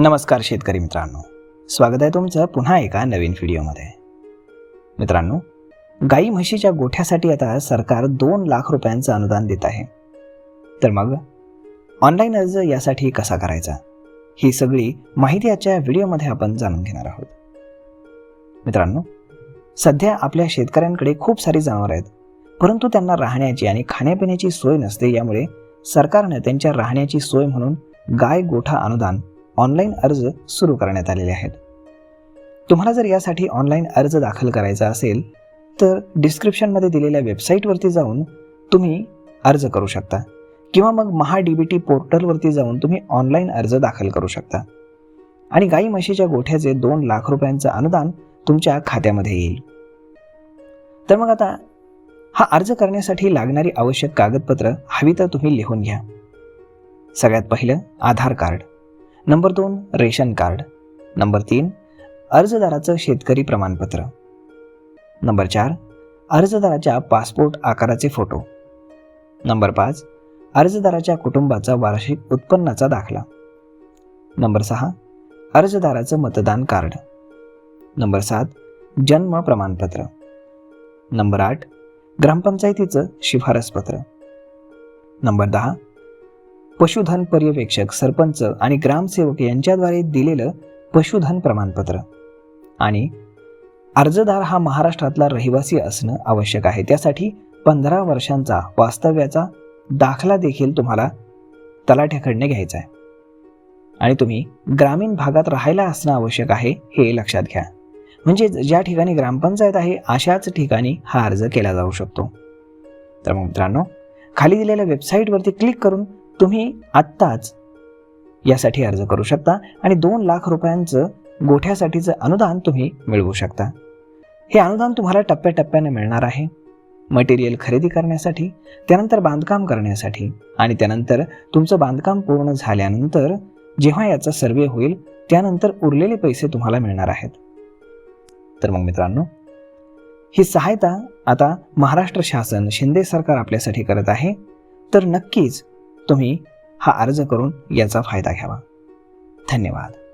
नमस्कार शेतकरी मित्रांनो. स्वागत आहे तुमचं पुन्हा एका नवीन व्हिडिओमध्ये. मित्रांनो गाई म्हशीच्या गोठ्यासाठी आता सरकार दोन लाख रुपयांचं अनुदान देत आहे. तर मग ऑनलाईन अर्ज यासाठी कसा करायचा? ही सगळी माहिती आजच्या व्हिडिओमध्ये आपण जाणून घेणार आहोत. मित्रांनो सध्या आपल्या शेतकऱ्यांकडे खूप सारी जनावरं आहेत. परंतु त्यांना राहण्याची आणि खाण्यापिण्याची सोय नसते यामुळे सरकारनं त्यांच्या राहण्याची सोय म्हणून गाय गोठा अनुदान ऑनलाईन अर्ज सुरू करण्यात आलेले आहेत. तुम्हाला जर यासाठी ऑनलाईन अर्ज दाखल करायचा असेल तर डिस्क्रिप्शनमध्ये दिलेल्या वेबसाईटवरती जाऊन तुम्ही अर्ज करू शकता किंवा मग महा डी बी टी पोर्टलवरती जाऊन तुम्ही ऑनलाईन अर्ज दाखल करू शकता. आणि गाई म्हशीच्या गोठ्याचे दोन लाख रुपयांचं अनुदान तुमच्या खात्यामध्ये येईल. तर मग आता हा अर्ज करण्यासाठी लागणारी आवश्यक कागदपत्र हवी तर तुम्ही लिहून घ्या. सगळ्यात पहिलं आधार कार्ड. नंबर दोन रेशन कार्ड. नंबर तीन अर्जदाराचं शेतकरी प्रमाणपत्र. नंबर चार अर्जदाराच्या पासपोर्ट आकाराचे फोटो. नंबर पाच अर्जदाराच्या कुटुंबाचा वार्षिक उत्पन्नाचा दाखला. नंबर सहा अर्जदाराचं मतदान कार्ड. नंबर सात जन्म प्रमाणपत्र. नंबर आठ ग्रामपंचायतीचं शिफारसपत्र. नंबर दहा पशुधन पर्यवेक्षक सरपंच आणि ग्रामसेवक यांच्याद्वारे दिलेलं पशुधन प्रमाणपत्र. आणि अर्जदार हा महाराष्ट्रातला रहिवासी असणं आवश्यक आहे. त्यासाठी पंधरा वर्षांचा वास्तव्याचा दाखला देखील तुम्हाला तलाठ्याकडनं घ्यायचा आहे. आणि तुम्ही ग्रामीण भागात राहायला असणं आवश्यक आहे हे लक्षात घ्या. म्हणजे ज्या ठिकाणी ग्रामपंचायत आहे अशाच ठिकाणी हा अर्ज केला जाऊ शकतो. तर मग मित्रांनो खाली दिलेल्या वेबसाईटवरती क्लिक करून तुम्ही आत्ताच यासाठी अर्ज करू शकता आणि दोन लाख रुपयांचं गोठ्यासाठीचं अनुदान तुम्ही मिळवू शकता. हे अनुदान तुम्हाला टप्प्याटप्प्याने मिळणार आहे. मटेरियल खरेदी करण्यासाठी त्यानंतर बांधकाम करण्यासाठी आणि त्यानंतर तुमचं बांधकाम पूर्ण झाल्यानंतर जेव्हा याचा सर्वे होईल त्यानंतर उरलेले पैसे तुम्हाला मिळणार आहेत. तर मग मित्रांनो ही सहायता आता महाराष्ट्र शासन शिंदे सरकार आपल्यासाठी करत आहे. तर नक्कीच तुम्ही हा अर्ज करून याचा फायदा घ्यावा. धन्यवाद.